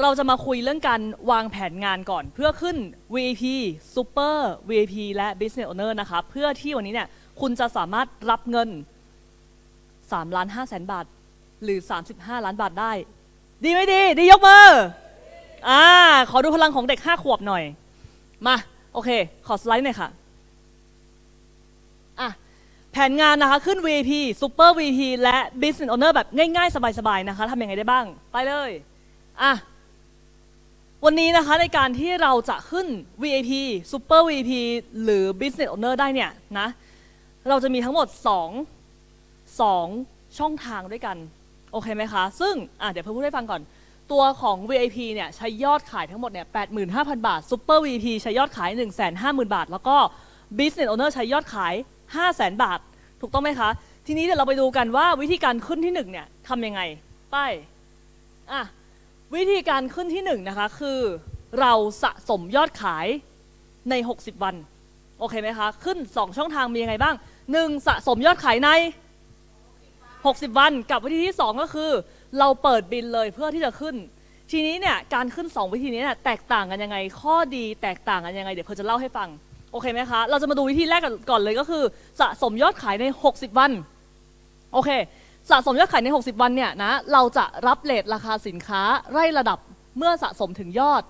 เราจะมาคุยเรื่องการวางแผนงานก่อน เพื่อขึ้น VIP Super VIP และ Business Owner นะคะ เพื่อที่วันนี้เนี่ยคุณจะสามารถรับเงิน3ล้าน5แสนบาท หรือ 35 ล้านบาทได้ ดีไหมดี ดียกมือ อ่า ขอดูพลังของเด็ก 5 ขวบหน่อย มา โอเค ขอสไลด์หน่อยค่ะ อะ แผนงานนะคะ ขึ้น VIP Super VIP และ Business Owner แบบง่ายๆ สบายๆ นะคะทำยังไงได้บ้าง ไปเลย อะ วันนี้นะคะในการที่เราจะขึ้น VIP Super VIP หรือ Business Owner ได้เนี่ยนะเราจะมีทั้งหมด 2 2 ช่องทางด้วยกัน โอเคไหมคะ ซึ่งอะเดี๋ยวเพิ่มพูดให้ฟังก่อน ตัวของ VIP เนี่ยใช้ยอดขายทั้งหมดเนี่ย85,000 บาท Super VIP ใช้ยอดขาย 150,000 บาท แล้วก็ Business Owner ใช้ยอดขาย 500,000 บาท ถูกต้องไหมคะ ทีนี้เดี๋ยวเราไปดูกันว่าวิธีการขึ้นที่1เนี่ยทำยังไง ไปอะ วิธีการขึ้นที่1นะคะคือเราสะสมยอดขายใน 60 วัน โอเคไหมคะ ขึ้น 2 ช่องทางมียังไงบ้าง 1. สะสมยอดขายใน 60 วัน กับวิธีที่ 2 ก็คือ เราเปิดบินเลยเพื่อที่จะขึ้น ทีนี้เนี่ยการขึ้น 2 วิธีนี้เนี่ยแตกต่างกันยังไง ข้อดีแตกต่างกันยังไง เดี๋ยวเพอจะเล่าให้ฟัง โอเคไหมคะ เราจะมาดูวิธีแรกก่อนเลยก็คือ สะสมยอดขายใน 60 วัน โอเค สะสมยอดขายใน 60 วันเนี่ยนะเราจะรับเลทราคาสินค้าไร่ระดับเมื่อสะสมถึงยอด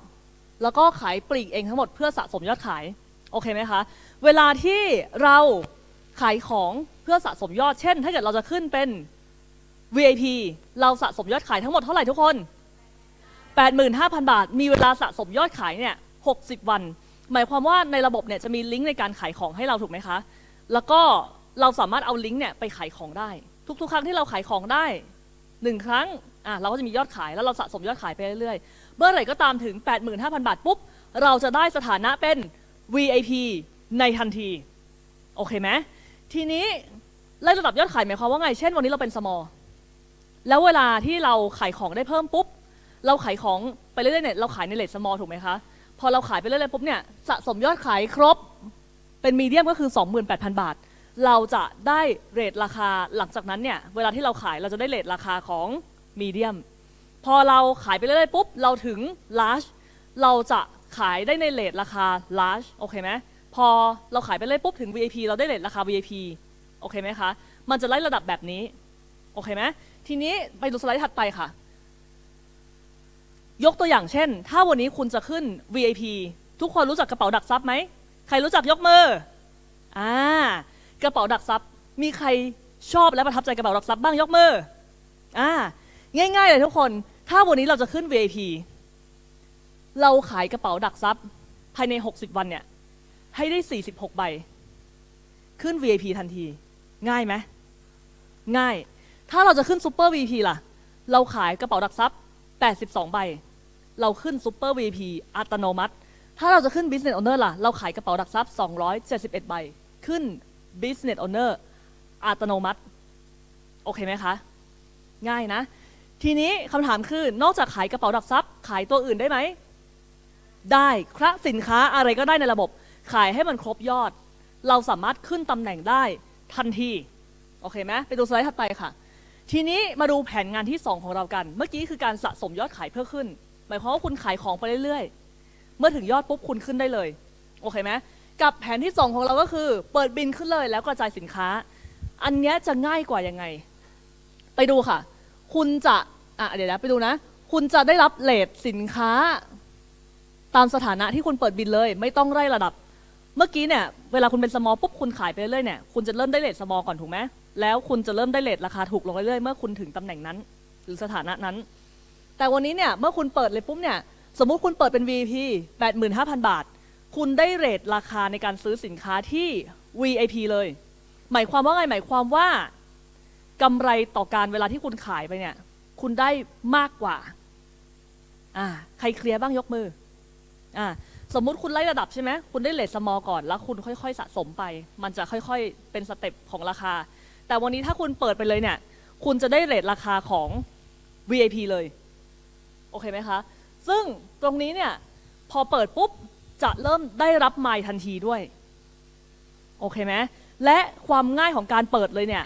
แล้วก็ขายปลีกเองทั้งหมดเพื่อสะสมยอดขายโอเคไหมคะเวลาที่เราขายของเพื่อสะสมยอดเช่น ถ้าเกิดเราจะขึ้นเป็น VIP เราสะสมยอดขายทั้งหมดเท่าไหร่ทุกคน 85,000 บาท มีเวลาสะสมยอดขายเนี่ย 60 วัน หมายความว่าในระบบเนี่ยจะมีลิงก์ในการขายของให้เราถูกไหมคะ แล้วก็เราสามารถเอาลิงก์เนี่ยไปขายของได้ ทุกๆ ครั้งที่เราขายของได้หนึ่งครั้งอะเราก็จะมียอดขายแล้วเราสะสมยอดขายไปเรื่อยๆเมื่อไหร่ก็ตามถึง 85,000 บาทปุ๊บ เราจะได้สถานะเป็น VIP ในทันที โอเคไหมทีนี้ไล่ระดับยอดขายหมายความว่าไง เช่นวันนี้เราเป็น small แล้วเวลาที่เราขายของได้เพิ่มปุ๊บ เราขายของไปเรื่อยๆเนี่ยเราขายในเลท small ถูกไหมคะ พอเราขายไปเรื่อยๆปุ๊บเนี่ยสะสมยอดขายครบเป็นมีเดียมก็คือ 28,000 บาท เราจะได้เรทราคาหลังจากนั้นเนี่ยเวลาที่เราขายเราจะได้เรทราคาของมีเดียมพอเราขายไปเรื่อยๆปุ๊บเราถึง large เราจะขายได้ในเรทราคา large โอเคไหมพอเราขายไปเรื่อยปุ๊บถึง VIP เราได้เรทราคา VIP โอเคไหมคะ มันจะไล่ระดับแบบนี้ โอเคไหมทีนี้ไปดูสไลด์ถัดไปค่ะ ยกตัวอย่างเช่น ถ้าวันนี้คุณจะขึ้น VIP ทุกคนรู้จักกระเป๋าดักทรัพย์ไหม ใครรู้จักยกมือ อ่า กระเป๋าดักทรัพย์ มีใครชอบและประทับใจกระเป๋าดักทรัพย์บ้างยกมืออ่าง่ายๆเลยทุกคน ถ้าวันนี้เราจะขึ้น VIP เราขายกระเป๋าดักทรัพย์ ภายใน 60 วันเนี่ยให้ได้ 46 ใบ ขึ้น VIP ทันที ง่ายไหมง่าย ถ้าเราจะขึ้น Super VIP ล่ะ เราขายกระเป๋าดักทรัพย์ 82 ใบ เราขึ้น Super VIP อัตโนมัติ ถ้าเราจะขึ้น Business Owner ล่ะ เราขายกระเป๋าดักทรัพย์ 271 ใบ ขึ้น Business Owner อัตโนมัติ โอเคไหมคะ ง่ายนะ ทีนี้คำถามคือนอกจากขายกระเป๋าดักทรัพย์ ขายตัวอื่นได้ไหม ได้ครับสินค้าอะไรก็ได้ในระบบ ขายให้มันครบยอด เราสามารถขึ้นตำแหน่งได้ทันที โอเคไหมไปดูสไลด์ถัดไปค่ะ ทีนี้มาดูแผนงานที่ 2 ของเรากัน เมื่อกี้คือการสะสมยอดขายเพื่อขึ้น หมายความว่าคุณขายของไปเรื่อยๆ เมื่อถึงยอดปุ๊บคุณขึ้นได้เลย โอเคไหม กับแผนที่ 2 ของเราก็คือ เปิดบินขึ้นเลยแล้วกระจายสินค้า อันนี้จะง่ายกว่ายังไง ไปดูค่ะ คุณจะอะเดี๋ยวนะไปดูนะ คุณจะได้รับเลทสินค้า ตามสถานะที่คุณเปิดบินเลย ไม่ต้องไล่ระดับ เมื่อกี้เนี่ยเวลาคุณเป็นสมอลปุ๊บคุณขายไปเรื่อยๆเนี่ยคุณจะเริ่มได้เลทสมอลก่อนถูกไหมแล้วคุณจะเริ่มได้เลทราคาถูกลงเรื่อยๆเมื่อคุณถึงตำแหน่งนั้น หรือสถานะนั้น แต่วันนี้เนี่ยเมื่อคุณเปิดเลยปุ๊บเนี่ยสมมุติคุณเปิดเป็น VP 85,000 บาท คุณได้เรทราคาในการซื้อสินค้าที่ VIP เลย หมายความว่าไงหมายความว่ากำไรต่อการเวลาที่คุณขายไปเนี่ย คุณได้มากกว่าอ่าใครเคลียร์บ้างยกมืออ่าสมมุติคุณไล่ระดับใช่ไหมคุณได้เลทสมอลก่อนแล้วคุณค่อยๆ สะสมไป มันจะค่อยๆ เป็นสเต็ปของราคา แต่วันนี้ถ้าคุณเปิดไปเลยเนี่ย คุณจะได้เลทราคาของ VIP เลย โอเคไหมคะ ซึ่งตรงนี้เนี่ย พอเปิดปุ๊บ จะเริ่มได้รับไมล์ทันทีด้วย โอเคไหมและความง่ายของการเปิดเลยเนี่ย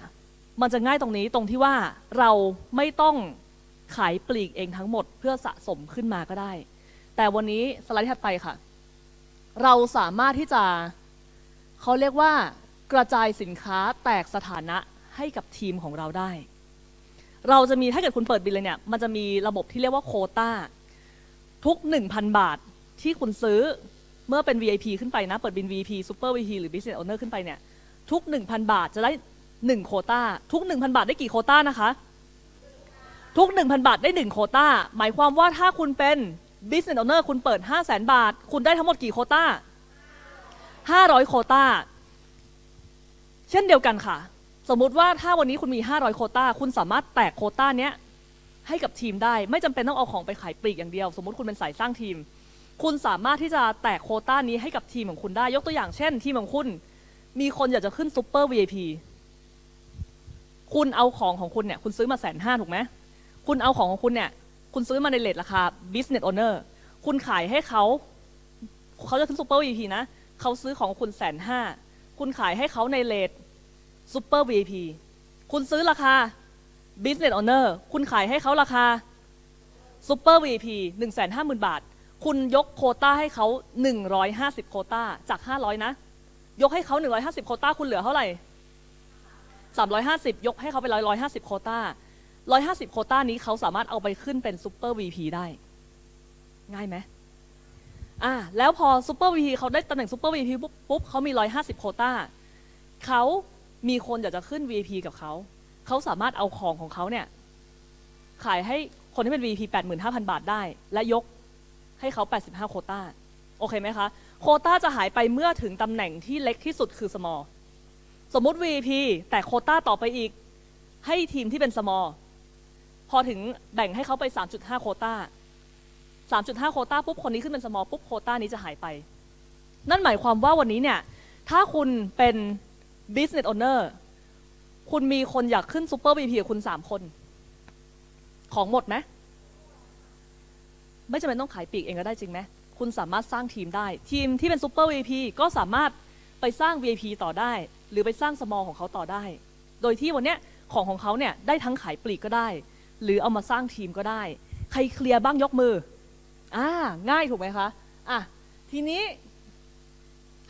มันจะง่ายตรงนี้ตรงที่ว่าเราไม่ต้องขายปลีกเองทั้งหมดเพื่อสะสมขึ้นมาก็ได้ แต่วันนี้สไลด์ถัดไปค่ะ เราสามารถที่จะเขาเรียกว่ากระจายสินค้าแตกสถานะให้กับทีมของเราได้ เราจะมีถ้าเกิดคุณเปิดบินเลยเนี่ย มันจะมีระบบที่เรียกว่าโคต้าทุก 1,000 บาทที่คุณซื้อ เมื่อเป็น VIP ขึ้นไปนะ เปิดบิน VIP Super VIP หรือ Business Owner ขึ้นไปเนี่ย ทุก 1,000 บาทจะได้ 1 โคต้า ทุก 1,000 บาทได้กี่โคต้านะคะ ทุก 1,000 บาทได้ 1 โคต้า หมายความว่าถ้าคุณเป็น Business Owner คุณเปิด 500,000 บาท คุณได้ทั้งหมดกี่โคต้า 500 โคต้า เช่นเดียวกันค่ะ สมมุติว่าถ้าวันนี้คุณมี 500 โคต้า คุณสามารถแตกโคต้าเนี้ยให้กับทีมได้ ไม่จำเป็นต้องเอาของไปขายปลีกอย่างเดียว สมมติคุณเป็นสายสร้างทีม คุณสามารถที่จะแตกโควต้านี้ให้กับทีมของคุณได้ ยกตัวอย่างเช่น ทีมของคุณ มีคนอยากจะขึ้นซูเปอร์ VIP คุณเอาของของคุณเนี่ย คุณซื้อมาแสนห้าถูกไหมคุณเอาของของคุณเนี่ย คุณซื้อมาในเลทราคา business owner คุณขายให้เขา เขาจะขึ้นซูเปอร์ VIP นะ เขาซื้อของคุณแสนห้า คุณขายให้เขาในเลทซูเปอร์ VIP คุณซื้อราคา business owner คุณขายให้เขาราคาซูเปอร์ VIP 1 5 0 0 0 0บาท คุณยกโคต้าให้เขา 150 โคต้าจาก 500 นะ ยกให้เขา 150 โคต้าคุณเหลือเท่าไหร่ 350 ยกให้เขาไปร้อย150 โคต้า 150 โคต้านี้เขาสามารถเอาไปขึ้นเป็นซูเปอร์ VP ได้ ง่ายไหมอ่าแล้วพอซูเปอร์ VP เขาได้ตำแหน่งซูเปอร์ VP ปุ๊บปุ๊บเขามี 150 โคต้าเขามีคนอยากจะขึ้น VP กับเขา เขาสามารถเอาของของเขาเนี่ยขายให้คนที่เป็น VP 85,000 บาทได้ และยก ให้เขา 85 โคต้า โอเคไหมคะ โคต้าจะหายไปเมื่อถึงตำแหน่งที่เล็กที่สุดคือ small สมมุติ VP แต่โคต้าต่อไปอีก ให้ทีมที่เป็น small พอถึงแบ่งให้เขาไป 3.5 โคต้า 3.5 โคต้าปุ๊บคนนี้ขึ้นเป็น small ปุ๊บโคต้านี้จะหายไป นั่นหมายความว่าวันนี้เนี่ย ถ้าคุณเป็น business owner คุณมีคนอยากขึ้น super VP คุณ 3 คน ของหมดไหม ไม่จำเป็นต้องขายปลีกเองก็ได้จริงไหมคุณสามารถสร้างทีมได้ ทีมที่เป็น super VP ก็สามารถไปสร้าง VIP ต่อได้ หรือไปสร้าง small ของเขาต่อได้ โดยที่วันเนี้ยของของเขาเนี่ยได้ทั้งขายปลีกก็ได้ หรือเอามาสร้างทีมก็ได้ ใครเคลียร์บ้างยกมืออ่าง่ายถูกไหมคะอะทีนี้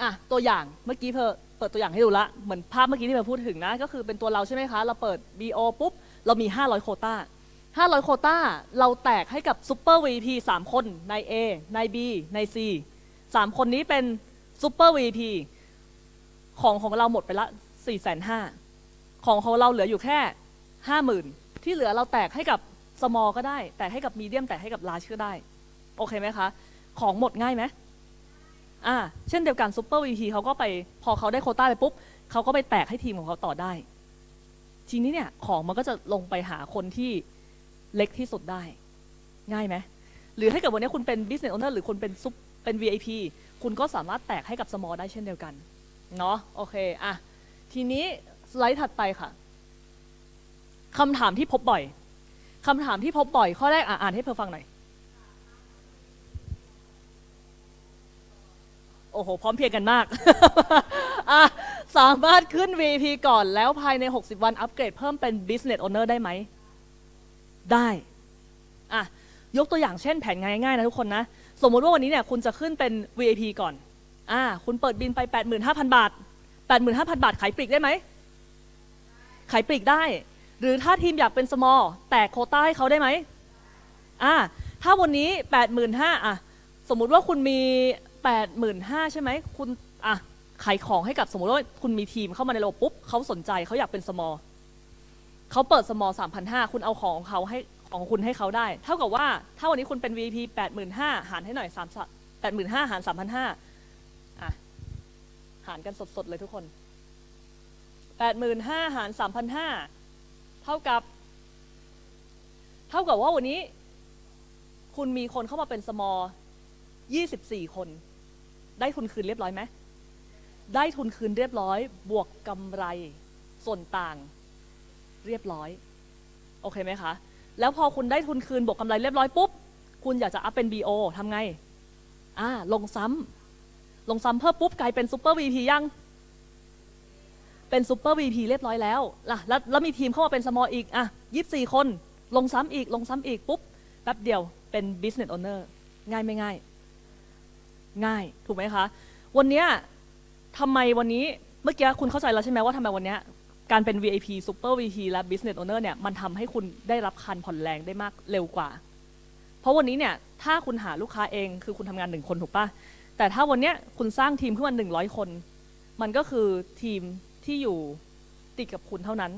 อะตัวอย่างเมื่อกี้เพอเปิดตัวอย่างให้ดูละเหมือนภาพเมื่อกี้ที่เพอพูดถึงนะ ก็คือเป็นตัวเราใช่ไหมคะ เราเปิด BO ปุ๊บเรามี 500 โควต้า 500 โคต้า เราแตกให้กับซูเปอร์ VP 3 คนใน A ใน B ใน C 3 คนนี้เป็นซูเปอร์ VP ของของเราหมดไปละ 4 5 0 0 0ของของเราเหลืออยู่แค่ 50,000 ที่เหลือเราแตกให้กับ small ก็ได้ แตกให้กับ medium แตกให้กับ large ก็ได้ โอเคไหมคะ ของหมดง่ายไหมอ่า เช่นเดียวกันซูเปอร์วีพีเขาก็ไปพอเขาได้โคต้าไปปุ๊บเขาก็ไปแตกให้ทีมของเขาต่อได้ ทีนี้เนี่ยของมันก็จะลงไปหาคนที่ เล็กที่สุดได้ ง่ายไหมหรือถ้าเกิดวันนี้คุณเป็น business owner หรือคุณเป็นซุปเป็น VIP คุณก็สามารถแตกให้กับ small ได้เช่นเดียวกัน เนาะโอเคอะทีนี้สไลด์ถัดไปค่ะคำถามที่พบบ่อยคำถามที่พบบ่อย ข้อแรกอะอ่านให้เพอฟังหน่อย โอ้โห พร้อมเพรียงกันมากอะสามารถขึ้น VP ก่อนแล้วภายใน 60 วันอัปเกรดเพิ่มเป็น Business Owner ได้ไหม ได้อะยกตัวอย่างเช่นแผนงานง่ายๆนะทุกคนนะ สมมุติว่าวันนี้เนี่ยคุณจะขึ้นเป็น VIP ก่อนอ่าคุณเปิดบินไป 85,000 บาท 85,000 บาทขายปลีกได้ไหมขายปลีกได้ หรือถ้าทีมอยากเป็น small แตกโคต้าให้เขาได้ไหมอ่าถ้าวันนี้ 85,000อะสมมุติว่าคุณมี 85,000 ใช่ไหมคุณอะขายของให้กับสมมติว่าคุณมีทีมเข้ามาในระบบปุ๊บเขาสนใจเขาอยากเป็น small เขาเปิด small 3,500คุณเอาของเขาให้ของคุณให้เขาได้ เท่ากับว่า ถ้าวันนี้คุณเป็น VP 85,000หารให้หน่อย3 85,000หาร3,500อะหารกันสดๆเลยทุกคน85,000หาร3,500เท่ากับ เท่ากับว่าวันนี้ คุณมีคนเข้ามาเป็น small 24คน ได้ทุนคืนเรียบร้อยไหมได้ทุนคืนเรียบร้อย บวกกำไรส่วนต่าง เรียบร้อย โอเคไหมคะ แล้วพอคุณได้ทุนคืนบวกกำไรเรียบร้อยปุ๊บ คุณอยากจะอัพเป็น BO ทำไง อ่า ลงซ้ำลงซ้ำเพิ่มปุ๊บกลายเป็นซูเปอร์ VP ยัง เป็นซูเปอร์ VP เรียบร้อยแล้วล่ะแล้วแล้วมีทีมเข้ามาเป็นสมอลอีก อะ24คน ลงซ้ำอีก ลงซ้ำอีกปุ๊บ แป๊บเดียวเป็น business owner ง่ายไม่ง่าย ง่าย ถูกไหมคะ วันเนี้ยทำไมวันนี้ เมื่อกี้คุณเข้าใจแล้วใช่ไหมว่าทำไมวันเนี้ย การเป็น VIP Super VIP และ Business Owner เนี่ยมันทำให้คุณได้รับคันผ่อนแรงได้มากเร็วกว่า เพราะวันนี้เนี่ยถ้าคุณหาลูกค้าเองคือคุณทำงานหนึ่งคนถูกปะแต่ถ้าวันเนี้ยคุณสร้างทีมขึ้นมาหนึ่งร้อยคน มันก็คือทีมที่อยู่ติดกับคุณเท่านั้น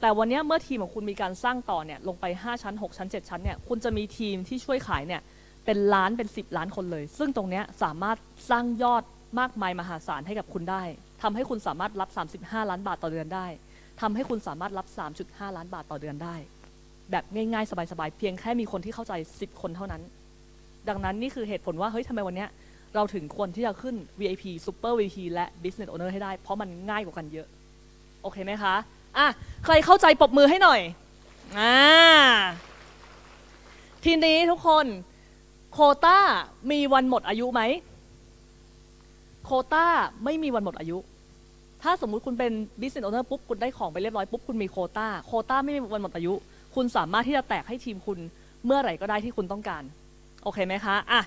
แต่วันนี้เมื่อทีมของคุณมีการสร้างต่อเนี่ยลงไป 5 ชั้น 6 ชั้น 7 ชั้นเนี่ยคุณจะมีทีมที่ช่วยขายเนี่ยเป็นล้านเป็น 10 ล้านคนเลย ซึ่งตรงเนี้ยสามารถสร้างยอด มากมายมหาศาลให้กับคุณได้ทำให้คุณสามารถรับ 35 ล้านบาทต่อเดือนได้ทำให้คุณสามารถรับ 3.5 ล้านบาทต่อเดือนได้ แบบง่ายๆ สบายๆ เพียงแค่มีคนที่เข้าใจ 10 คนเท่านั้น ดังนั้นนี่คือเหตุผลว่าเฮ้ยทำไมวันนี้เราถึงควรที่จะขึ้น VIP Super VIP และ Business Owner ให้ได้ เพราะมันง่ายกว่ากันเยอะ โอเคไหมคะอะใครเข้าใจปรบมือให้หน่อยอ่าทีนี้ทุกคนโคต้ามีวันหมดอายุไหม โควต้าไม่มีวันหมดอายุ ถ้าสมมุติคุณเป็น business owner ปุ๊บคุณได้ของไปเรียบร้อยปุ๊บคุณมีโควต้าโควต้าไม่มีวันหมดอายุ คุณสามารถที่จะแตกให้ทีมคุณเมื่อไหร่ก็ได้ที่คุณต้องการ โอเคไหมคะอะ